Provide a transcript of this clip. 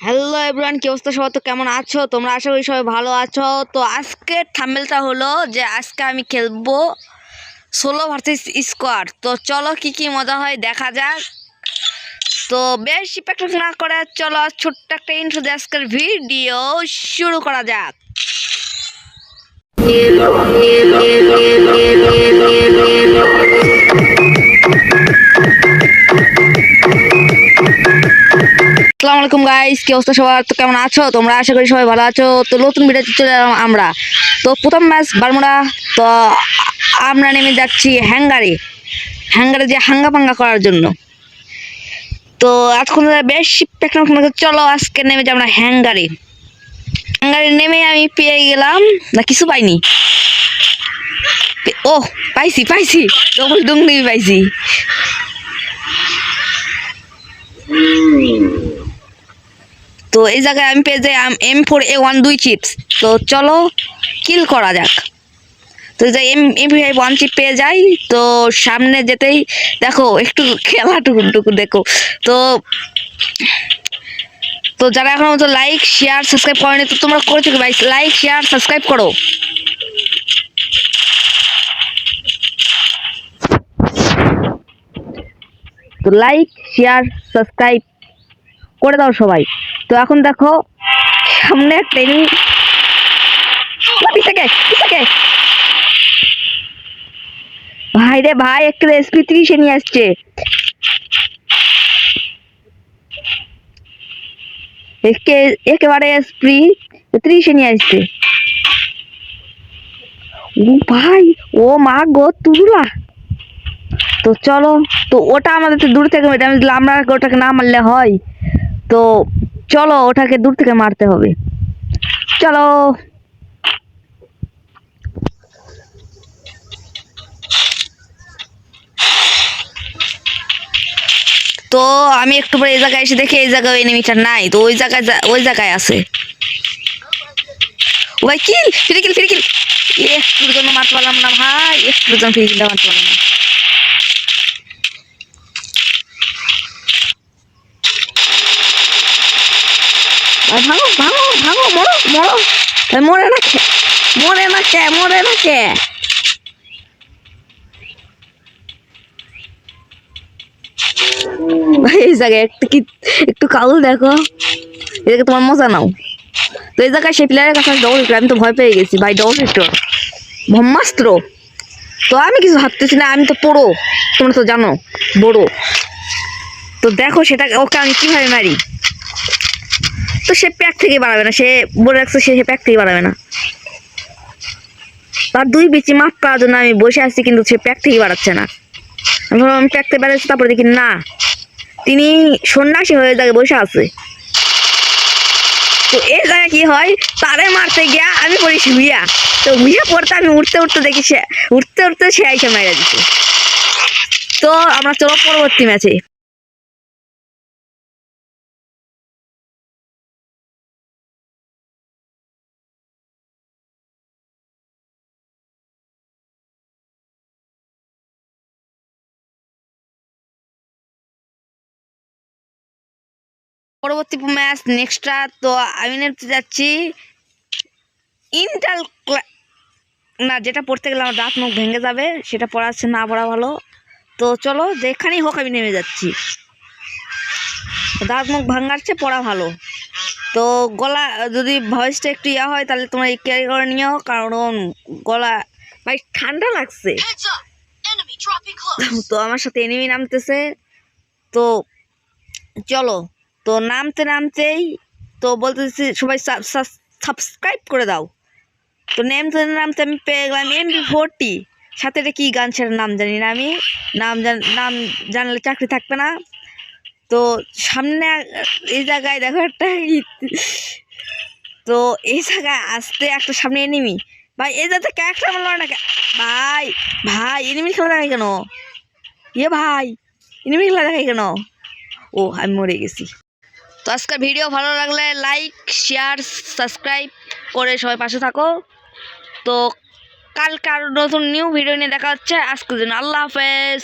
Hello everyone কি অবস্থা সবাই তো কেমন আছো তোমরা আশা করি সবাই ভালো আছো তো আজকে থাম্বেলটা হলো যে আজকে আমি খেলব ষোলো ভার্সেস স্কোয়াড তো চলো কি কি মজা হয় দেখা যাক তো বেশি প্র্যাকটিস না করে চলো ছোট্ট একটা ইন্ট্রো দিয়ে আজকের ভিডিও শুরু করা যাক আসসালামু আলাইকুম গাইস কি অবস্থা সবার? তো কেমন আছো? তোমরা আশা করি সবাই ভালো আছো। তো নতুন ভিডিওতে চলে এলাম আমরা। তো প্রথম ম্যাচ বারমুড়া। তো আমরা নেমে যাচ্ছি হ্যাঙ্গারে হ্যাঙ্গারে যে হাঙ্গা পাঙ্গা করার জন্য। তো এতক্ষণ বেশ চলো, আজকে নেমে যাব আমরা হ্যাঙ্গারে হ্যাঙ্গারে নেমে আমি পেয়ে গেলাম, না কিছু পাইনি। ও, পাইছি পাইছি। ডবল ডুংডি পাইছি। তো এই জায়গায় আমি পেয়ে যাই এম ফোর এ ওয়ান দুই চিপস তো চলো কিল করা যাক। তো যে M M five one chip পেয়ে যাই, তো সামনে যেতেই দেখো, একটু খেলাটুকু টুকু দেখো। তো তো যারা এখন মতো লাইক শেয়ার সাবস্ক্রাইব করেনি, তো তোমরা করেছ কি ভাই? লাইক শেয়ার সাবস্ক্রাইব করো। তো লাইক শেয়ার সাবস্ক্রাইব করে দাও সবাই। তো এখন দেখো, সামনে পিছাকে ভাই রে ভাই, একটা এসপি ত্রিশে নিয়ে আসছে। একে, একেবারে এসপি ত্রিশে নিয়ে আসছে। ও ভাই, ও মা গো, তুরুলা। তো চলো, তো ওটা আমাদের তো দূর থেকে আমরা ওটাকে না মারলে হয়। তো চলো ওটাকে দূর থেকে মারতে হবে। চলো। তো আমি একটু পরে এই জায়গায় এসে দেখি এই জায়গায় এনিমিটা নাই। তো ওই জায়গায় ওই জায়গায় আছে। ভাই কিল ফিরে কিল ফিরে কিল একটুর জন্য মারতে পারলাম না ভাই। একটুর জন্য ফিরে কিলটা মারতে পারলাম না। আর ভাঙো ভাঙো ভাঙো, মরো মরো। মরে না খে মরে না কে? মরে না কে? এই জায়গায় একটু কি, একটু কাউল দেখো। এদিকে তোমার মজা নাও। তো এই জায়গায় সেই প্লেয়ারের কাছে ডবল আমি তো ভয় পেয়ে গেছি। ভাই ডবল হিটর ব্রহ্মাস্ত্র। তো আমি কিছু ভাবতেছি না, আমি তো পড়ো। তোমরা তো জানো, বড়ো। তো দেখো সেটা ওকে আমি কীভাবে মারি? তো সে প্যাক থেকে বাড়াবে না, সে বলে রাখছে সে প্যাক থেকে বাড়াবে না। তার দুই বিচি মাপ করার জন্য আমি বসে আছি, কিন্তু সে প্যাক থেকে বাড়াচ্ছে না। আমি প্যাক থেকে বাড়াচ্ছি তারপরে দেখি না, তিনি সন্ন্যাসী হয়ে জায়গায় বসে আছে। তো এই জায়গায় কি হয়? তারে মারতে গিয়া আমি পড়ি শুইয়া। তো শুইয়া পড়তে আমি উঠতে উঠতে দেখি সে, উঠতে উঠতে সে আইসা মেরে দিচ্ছে তো আমরা চলো পরবর্তী ম্যাচে পরবর্তী ম্যাচ নেক্সটটা তো আমি নিতে যাচ্ছি ইন্টাল না যেটা পড়তে গেলে আমার দাঁত মুখ ভেঙে যাবে সেটা পড়াচ্ছে না পড়া ভালো। তো চলো যেখানেই হোক আমি নেমে যাচ্ছি। দাঁত মুখ ভাঙাচ্ছে পড়া ভালো। তো গলা যদি ভয়েসটা একটু ইয়া হয় তাহলে তোমরা ক্যারি করে নিও কারণ গলা ভাই ঠান্ডা লাগছে. তো আমার সাথে এনিমি নামতেছে। তো চলো তো নামতে নামতেই তো বলতেছি সবাই সাবস্ক্রাইব করে দাও। তো নামতে নামতে আমি পেয়ে গেলাম এমবি ফোরটি সাথে এটা কী গান সেটার নাম জানি না আমি। নাম জান নাম জানলে চাকরি থাকবে না। তো সামনে এই জায়গায় দেখো একটা তো এই জায়গায় আসতে একটা সামনে এনিমি ভাই, এই যাতে ক্যারেক্টার মারলো না ভাই ভাই এনিমি খেলা দেখাই কেন? ইয়ে ভাই এনিমি খেলা দেখাই কেন? ও, আমি মরে গেছি। তো আজকের ভিডিও ভালো লাগলে লাইক শেয়ার সাবস্ক্রাইব করে সবাই পাশে থাকো। তো কালকে আরও নতুন নিউ ভিডিও নিয়ে দেখা হচ্ছে। আজকের জন্য আল্লাহ হাফেজ।